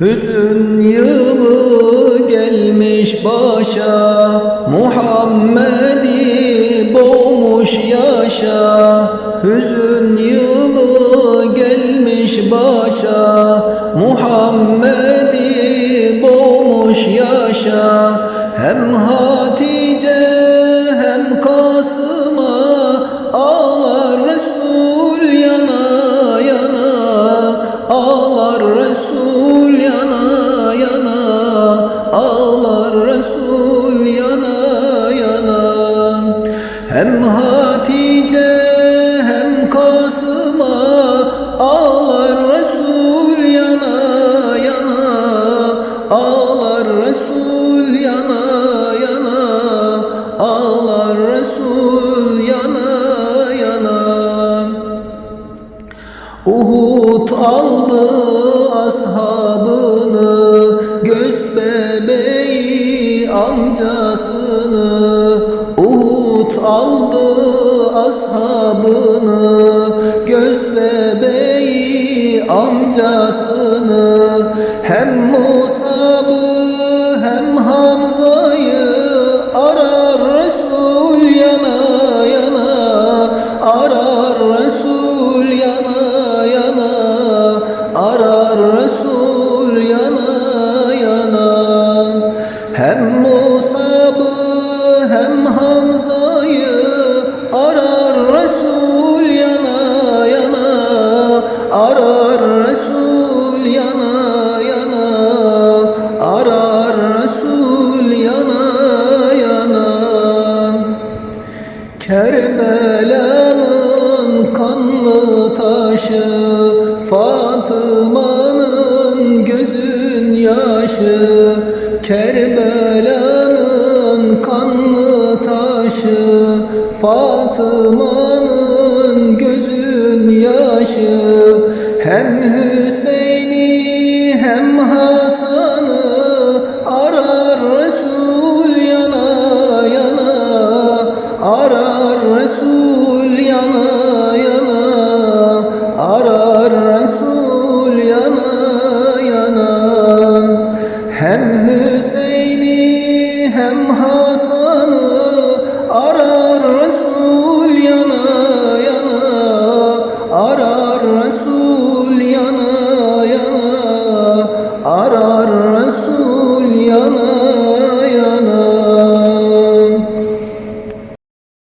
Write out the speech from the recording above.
Hüzün yılı gelmiş başa Muhammed'i boğmuş yaşa. Hüzün yılı gelmiş başa Muhammed'i boğmuş yaşa. Hem Hatice Hem Hatice hem Kasım'a Ağlar Resul yana yana Ağlar Resul yana yana Ağlar Resul yana yana. Uhud aldı ashabını Göz bebeği amcasını. Uhud aldı ashabını Göz bebeği amcasını. Hem Musab'ı hem Hamza'yı Arar Resul yana yana Arar Resul yana yana Arar Resul yana yana. Hem Musab'ı Arar Resul yana yana Arar Resul yana yana. Kerbela'nın kanlı taşı Fatıma'nın gözün yaşı. Kerbela'nın kanlı taşı Fatıma'nın Hem Hüseyin'i hem Hasan'ı arar Resul yana yana arar Resul yana yana arar Resul yana yana. Hem Hüseyin'i hem Hasan'ı arar Resul yana yana arar Resul yana yana arar